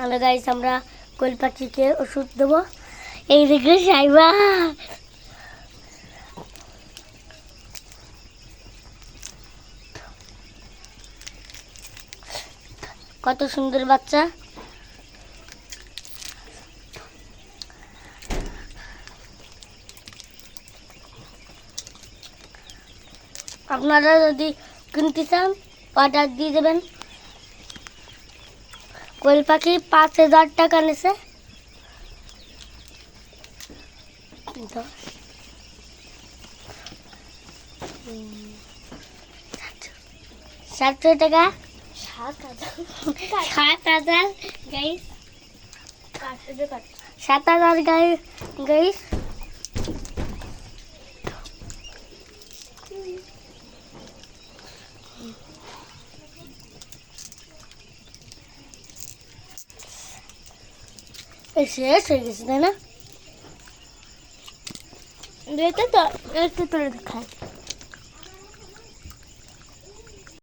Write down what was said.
Hello guys আমরা কোয়েল পাখিকে ওষুধ দেবো। এই দেখে সাইবা। কত সুন্দর বাচ্চা। আপনারা যদি কিনতে চান, অর্ডার দিয়ে দেবেন। কোয়েল পাখি পাঁচ হাজার টাকা নেছে। সাতশো টাকা। সাত হাজার। সাত হাজার গাইস। সাত হাজার গাই গাইস। শেষ হয়ে গেছে তাই না এটা তো এটা তো খাই